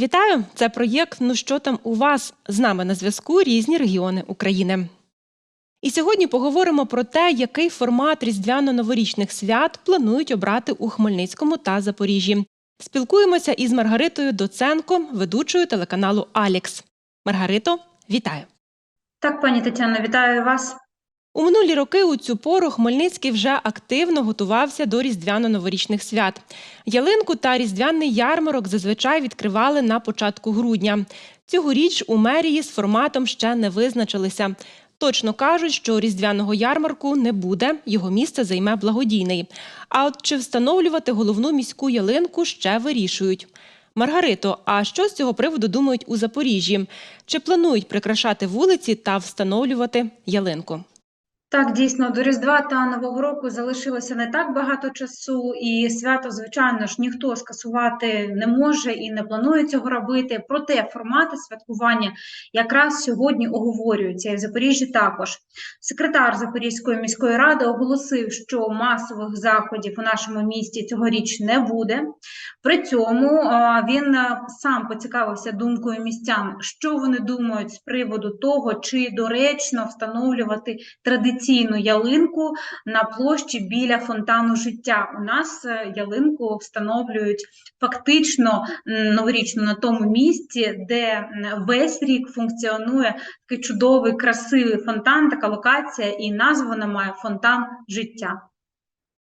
Вітаю! Це проєкт Ну що там у вас? З нами на зв'язку різні регіони України. І сьогодні поговоримо про те, який формат різдвяно-новорічних свят планують обрати у Хмельницькому та Запоріжжі. Спілкуємося із Маргаритою Доценко, ведучою телеканалу Алікс. Маргарито, вітаю! Так, пані Тетяно, вітаю вас. У минулі роки у цю пору Хмельницький вже активно готувався до різдвяно-новорічних свят. Ялинку та різдвяний ярмарок зазвичай відкривали на початку грудня. Цьогоріч у мерії з форматом ще не визначилися. Точно кажуть, що різдвяного ярмарку не буде, його місце займе благодійний. А от чи встановлювати головну міську ялинку ще вирішують. Маргарито, а що з цього приводу думають у Запоріжжі? Чи планують прикрашати вулиці та встановлювати ялинку? Так, дійсно, до Різдва та Нового року залишилося не так багато часу, і свято, звичайно ж, ніхто скасувати не може і не планує цього робити. Проте формати святкування якраз сьогодні оговорюються і в Запоріжжі також. Секретар Запорізької міської ради оголосив, що масових заходів у нашому місті цьогоріч не буде. При цьому він сам поцікавився думкою містян, що вони думають з приводу того, чи доречно встановлювати традиційну ялинку на площі біля фонтану життя. У нас е, ялинку встановлюють фактично м, новорічну на тому місці, де весь рік функціонує такий чудовий, красивий фонтан, така локація, і назву вона має фонтан життя.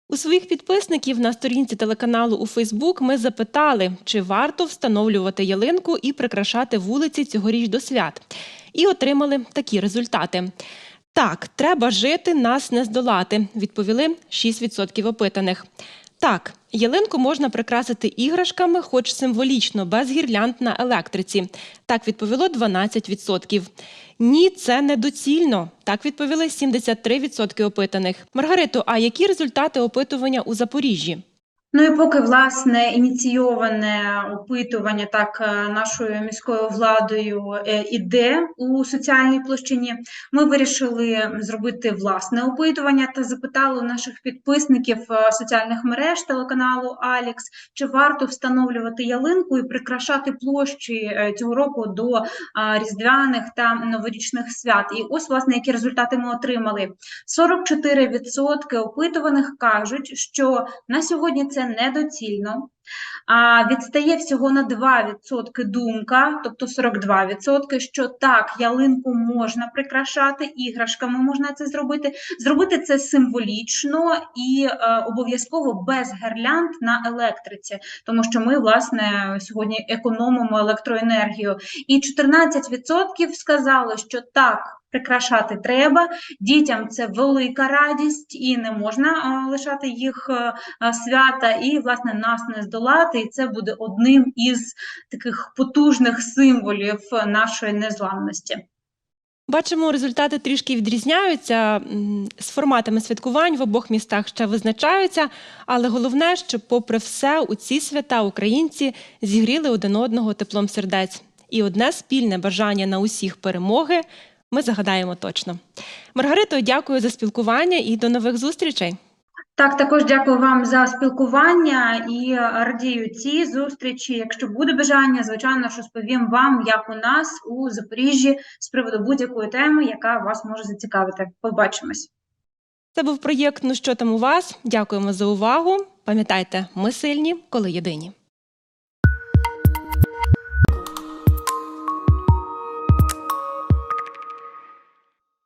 У своїх підписників на сторінці телеканалу у Фейсбук ми запитали, чи варто встановлювати ялинку і прикрашати вулиці цьогоріч до свят. І отримали такі результати. Так, треба жити, нас не здолати, відповіли 6% опитаних. Так, ялинку можна прикрасити іграшками, хоч символічно, без гірлянд на електриці. Так відповіло 12%. Ні, це недоцільно. Так відповіли 73% опитаних. Маргарито, а які результати опитування у Запоріжжі? Ну і поки власне ініційоване опитування так е, нашою міською владою е, іде у соціальній площині, ми вирішили зробити власне опитування та запитали наших підписників е, соціальних мереж телеканалу Алікс, чи варто встановлювати ялинку і прикрашати площі цього року до різдвяних та новорічних свят. І ось власне які результати ми отримали. 44% опитуваних кажуть, що на сьогодні це недоцільно. А відстає всього на 2% думка, тобто 42%, що так, ялинку можна прикрашати, іграшками можна це зробити. Зробити це символічно і е, обов'язково без гірлянд на електриці, тому що ми, власне, сьогодні економимо електроенергію. І 14% сказали, що так. Прикрашати треба, дітям це велика радість, і не можна лишати їх а, а, свята, і власне нас не здолати. І це буде одним із таких потужних символів нашої незламності. Бачимо, результати трішки відрізняються. З форматами святкувань в обох містах ще визначаються, але головне, щоб, попри все, у ці свята українці зігріли один одного теплом сердець. І одне спільне бажання на усіх перемоги ми загадаємо точно. Маргарито, дякую за спілкування і до нових зустрічей. Так, також дякую вам за спілкування і радію цій зустрічі. Якщо буде бажання, звичайно, що розповім вам, як у нас у Запоріжжі з приводу будь-якої теми, яка вас може зацікавити. Побачимось. Це був проєкт Ну що там у вас? Дякуємо за увагу. Пам'ятайте, ми сильні, коли єдині.